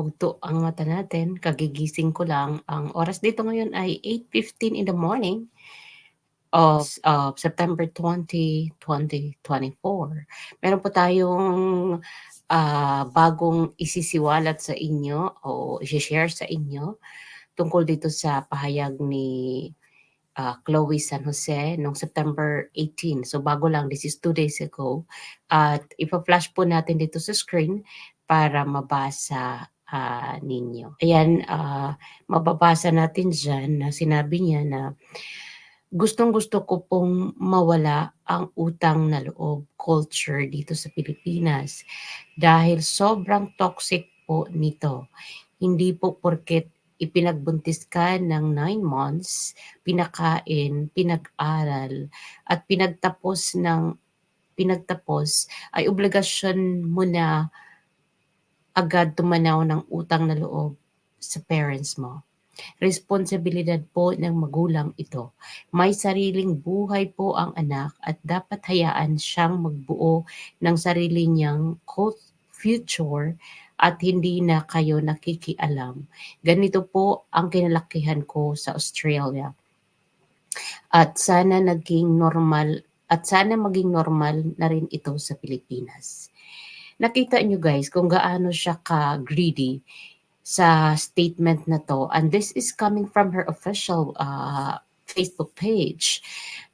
Humugto ang mata natin, kagigising ko lang. Ang oras dito ngayon ay 8:15 in the morning of, of September 20, 2024. Meron po tayong ah, bagong isisiwalat sa inyo o i-share sa inyo tungkol dito sa pahayag ni ah, Chloe San Jose noong September 18. So bago lang, this is two days ago. At ipa-flash po natin dito sa screen para mabasa ah, ninyo. Ayan, ah, mababasa natin dyan na sinabi niya na gustong-gusto ko pong mawala ang utang na loob culture dito sa Pilipinas dahil sobrang toxic po nito. Hindi po porket ipinagbuntis ka ng 9 months, pinakain, pinag-aral, at pinagtapos ng pinagtapos ay obligasyon mo na agad tumanaw ng utang na loob sa parents mo. Responsibilidad po ng magulang ito. May sariling buhay po ang anak at dapat hayaan siyang magbuo ng sarili niyang future at hindi na kayo nakikialam. Ganito po ang kinalakihan ko sa Australia. At sana naging normal at sana maging normal na rin ito sa Pilipinas. Nakita nyo guys kung gaano siya ka-greedy sa statement na to and this is coming from her official uh, Facebook page.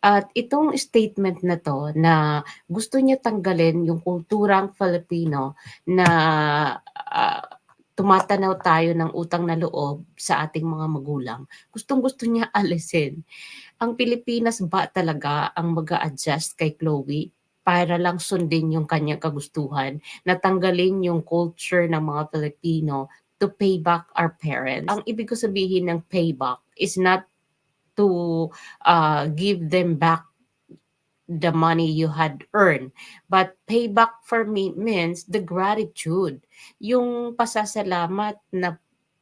At itong statement na to na gusto niya tanggalin yung kulturang Filipino na uh, tumatanaw tayo ng utang na loob sa ating mga magulang. Gustong-gusto niya alisin. Ang Pilipinas ba talaga ang mag adjust kay Chloe para lang sundin yung kanyang kagustuhan, natanggalin yung culture ng mga Filipino to pay back our parents. Ang ibig ko sabihin ng payback is not to uh, give them back the money you had earned. But payback for me means the gratitude. Yung pasasalamat na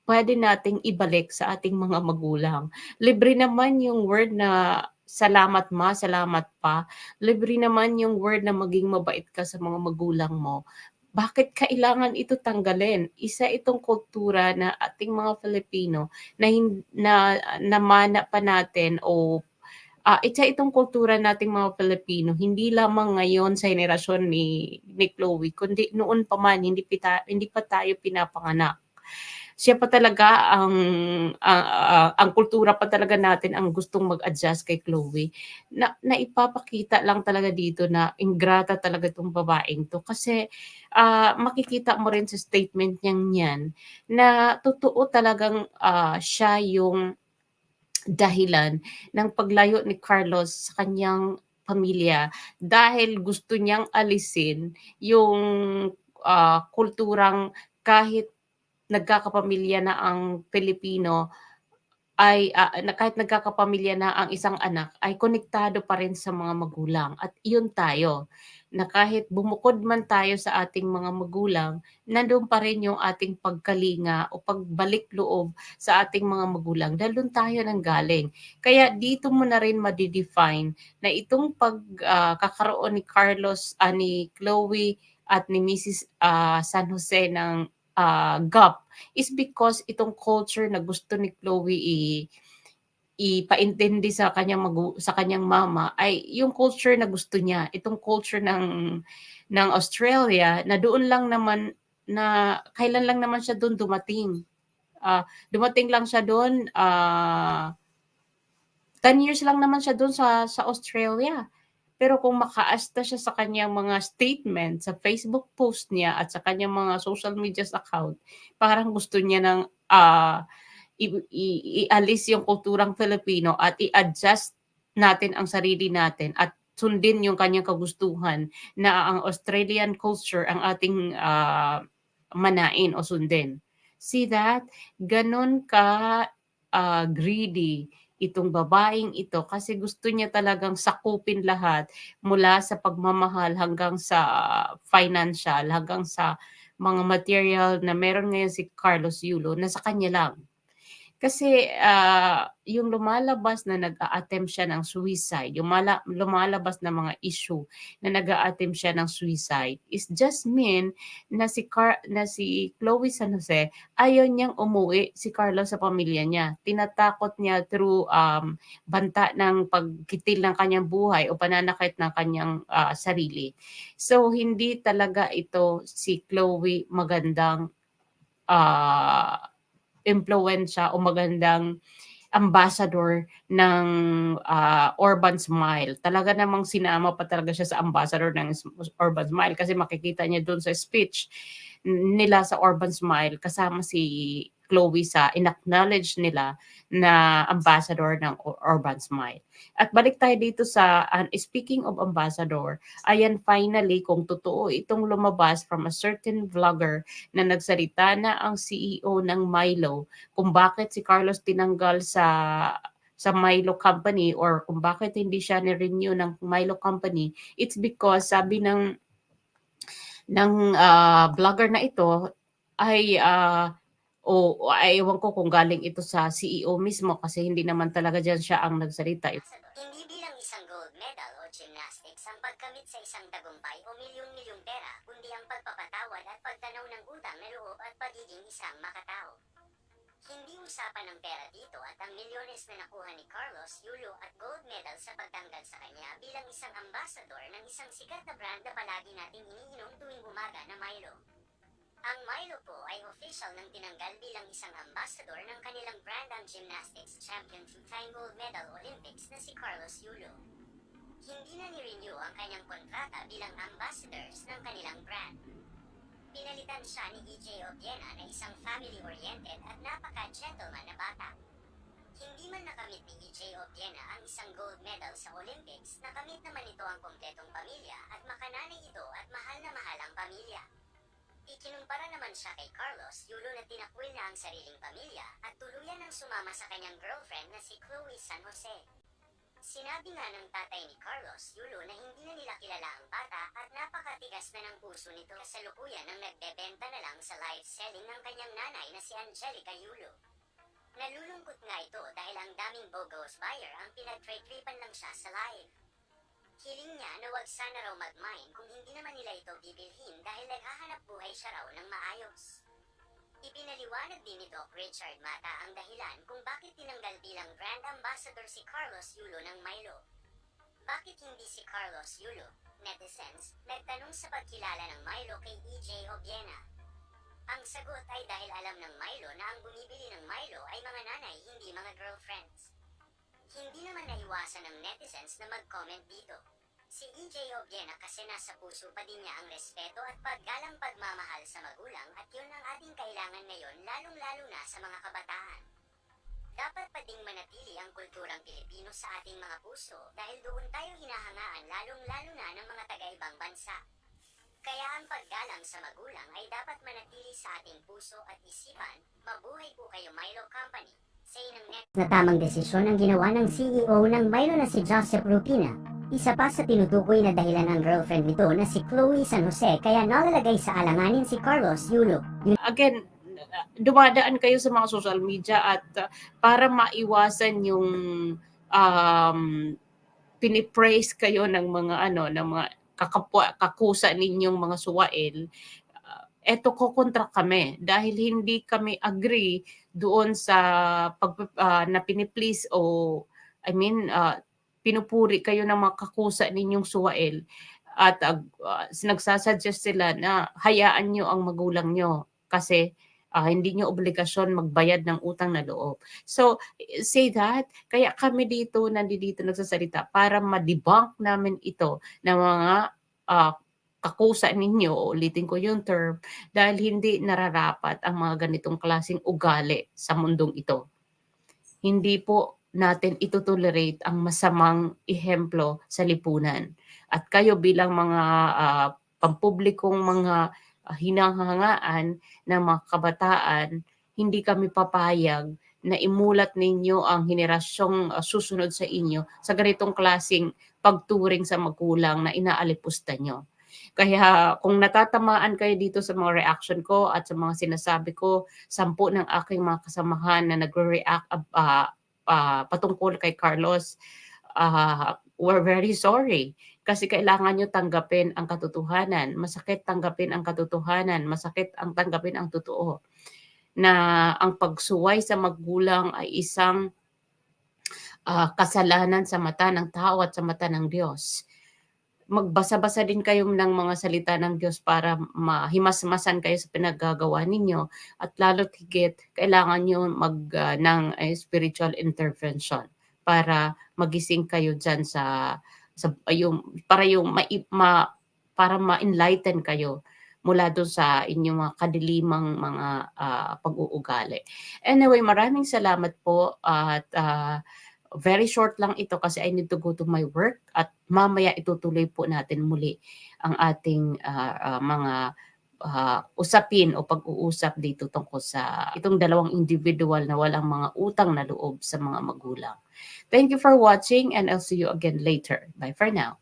pwede nating ibalik sa ating mga magulang. Libre naman yung word na salamat ma, salamat pa. Libre naman yung word na maging mabait ka sa mga magulang mo bakit kailangan ito tanggalin? Isa itong kultura na ating mga Filipino na na namana pa natin o uh, isa itong kultura nating mga Filipino hindi lamang ngayon sa henerasyon ni ni Chloe kundi noon pa man hindi pita, hindi pa tayo pinapanganak siya pa talaga ang uh, uh, ang kultura pa talaga natin ang gustong mag-adjust kay Chloe. Na naipapakita lang talaga dito na ingrata talaga itong babaeng to kasi uh, makikita mo rin sa statement niyang yan na totoo talagang uh, siya yung dahilan ng paglayo ni Carlos sa kanyang pamilya dahil gusto niyang alisin yung uh, kulturang kahit nagkakapamilya na ang Pilipino ay uh, kahit nagkakapamilya na ang isang anak ay konektado pa rin sa mga magulang at iyon tayo na kahit bumukod man tayo sa ating mga magulang nandoon pa rin yung ating pagkalinga o pagbalik loob sa ating mga magulang dahil doon tayo nang galing kaya dito mo na rin ma-define na itong pagkakaroon uh, ni Carlos uh, ni Chloe at ni Mrs. Uh, San Jose ng uh, gap is because itong culture na gusto ni Chloe i ipaintindi sa kanyang magu sa kanyang mama ay yung culture na gusto niya. Itong culture ng ng Australia na doon lang naman na kailan lang naman siya doon dumating. Uh, dumating lang siya doon uh, 10 years lang naman siya doon sa sa Australia pero kung makaasta siya sa kanyang mga statement sa Facebook post niya at sa kanyang mga social media account, parang gusto niya ng uh, ialis yung kulturang Filipino at i-adjust natin ang sarili natin at sundin yung kanyang kagustuhan na ang Australian culture ang ating uh, manain o sundin. See that? Ganon ka uh, greedy itong babaeng ito kasi gusto niya talagang sakupin lahat mula sa pagmamahal hanggang sa financial, hanggang sa mga material na meron ngayon si Carlos Yulo na sa kanya lang. Kasi, ah, yung lumalabas na nag-a-attempt siya ng suicide, yung mala lumalabas na mga issue na nag-a-attempt siya ng suicide is just mean na si Car na si Chloe San Jose ayaw niyang umuwi si Carlos sa pamilya niya. Tinatakot niya through, um, banta ng pagkitil ng kanyang buhay o pananakit ng kanyang, ah, sarili. So, hindi talaga ito si Chloe magandang, ah, impluwensiya o magandang ambassador ng, ah, Urban Smile. Talaga namang sinama pa talaga siya sa ambassador ng s Urban Smile kasi makikita niya dun sa speech nila sa Urban Smile kasama si Chloe sa in-acknowledge nila na ambassador ng Urban Smile. At balik tayo dito sa, ah, speaking of ambassador, ayan finally kung totoo itong lumabas from a certain vlogger na nagsalita na ang CEO ng Milo kung bakit si Carlos tinanggal sa sa Milo Company or kung bakit hindi siya ni-renew ng Milo Company, it's because sabi ng ng, ah, vlogger na ito ay, ah, o ay ewan ko kung galing ito sa CEO mismo kasi hindi naman talaga diyan siya ang nagsalita. Hindi bilang isang gold medal o gymnastics ang pagkamit sa isang tagumpay o milyong-milyong pera, kundi ang pagpapatawad at pagtanaw ng utang na loob at pagiging isang makatao. Hindi usapan ng pera dito at ang milyones na nakuha ni Carlos Yulo at gold medal sa pagtanggal sa kanya bilang isang ambassador ng isang sikat na brand na palagi nating iniinom tuwing umaga na Milo. Ang Milo po ay official ng tinanggal bilang isang ambassador ng kanilang brand ang gymnastics champion two-time gold medal Olympics na si Carlos Yulo. Hindi na ni-renew ang kanyang kontrata bilang ambassadors ng kanilang brand. Pinalitan siya ni EJ Obiena na isang family-oriented at napaka-gentleman na bata. Hindi man nakamit ni EJ Obiena ang isang gold medal sa Olympics, nakamit naman ito ang kompletong pamilya at makananay ito at mahal na mahal ang pamilya. Ikinumpara naman siya kay Carlos Yulo na tinakwil na ang sariling pamilya at tuluyan ang sumama sa kanyang girlfriend na si Chloe San Jose. Sinabi nga ng tatay ni Carlos Yulo na hindi na nila kilala ang bata at napakatigas na ng puso nito sa lukuyan nang nagbebenta na lang sa live selling ng kanyang nanay na si Angelica Yulo. Nalulungkot nga ito dahil ang daming bogus buyer ang pinagtritripan lang siya sa live. Hiling niya na wag sana raw mag-mine kung hindi naman nila ito bibilhin dahil naghahanap buhay siya raw ng maayos. Ipinaliwanag din ni Doc Richard Mata ang dahilan kung bakit tinanggal bilang brand ambassador si Carlos Yulo ng Milo. Bakit hindi si Carlos Yulo? Netizens, nagtanong sa pagkilala ng Milo kay EJ Obiena. Ang sagot ay dahil alam ng Milo na ang bumibili ng Milo ay mga nanay, hindi mga girlfriends. Hindi naman naiwasan ng netizens na mag-comment dito. Si EJ Obiena kasi nasa puso pa din niya ang respeto at paggalang pagmamahal sa magulang at yun ang ating kailangan ngayon lalong-lalo na sa mga kabataan. Dapat pa ding manatili ang kulturang Pilipino sa ating mga puso dahil doon tayo hinahangaan lalong-lalo na ng mga taga-ibang bansa. Kaya ang paggalang sa magulang ay dapat manatili sa ating puso at isipan. Mabuhay po kayo Milo Company. Na tamang desisyon ang ginawa ng CEO ng Milo na si Joseph Rupina. Isa pa sa tinutukoy na dahilan ng girlfriend nito na si Chloe San Jose kaya nalalagay sa alanganin si Carlos Yulo. Again, dumadaan kayo sa mga social media at uh, para maiwasan yung um, pinipraise kayo ng mga ano ng mga kakapwa kakusa ninyong mga suwail uh, eto kokontra kami dahil hindi kami agree doon sa pag uh, na piniplease o I mean uh, pinupuri kayo ng mga kakusa ninyong suwail at uh, nagsasuggest sila na hayaan nyo ang magulang nyo kasi uh, hindi nyo obligasyon magbayad ng utang na loob. So, say that, kaya kami dito, nandito nagsasalita para ma-debunk namin ito ng mga uh, kakusa ninyo, ulitin ko yung term, dahil hindi nararapat ang mga ganitong klaseng ugali sa mundong ito. Hindi po natin itutolerate ang masamang ehemplo sa lipunan. At kayo bilang mga uh, pampublikong mga hinahangaan ng mga kabataan, hindi kami papayag na imulat ninyo ang henerasyong uh, susunod sa inyo sa ganitong klasing pagturing sa magulang na inaalipusta nyo. Kaya kung natatamaan kayo dito sa mga reaction ko at sa mga sinasabi ko, sampu ng aking mga kasamahan na nagre-react ah, ah, patungkol kay Carlos, ah, we're very sorry. Kasi kailangan nyo tanggapin ang katotohanan. Masakit tanggapin ang katotohanan. Masakit ang tanggapin ang totoo. Na ang pagsuway sa magulang ay isang ah, kasalanan sa mata ng tao at sa mata ng Diyos. Magbasa-basa din kayo ng mga salita ng Diyos para mahimasmasan kayo sa pinaggagawa ninyo at lalo't higit kailangan nyo mag ah, ng eh, spiritual intervention para magising kayo diyan sa sa yung para yung ma, ma para ma-enlighten kayo mula doon sa inyong mga kadilimang mga ah, pag-uugali. Anyway, maraming salamat po at ah, very short lang ito kasi I need to go to my work at mamaya itutuloy po natin muli ang ating ah, ah, mga ah, usapin o pag-uusap dito tungkol sa itong dalawang individual na walang mga utang na loob sa mga magulang. Thank you for watching and I'll see you again later. Bye for now.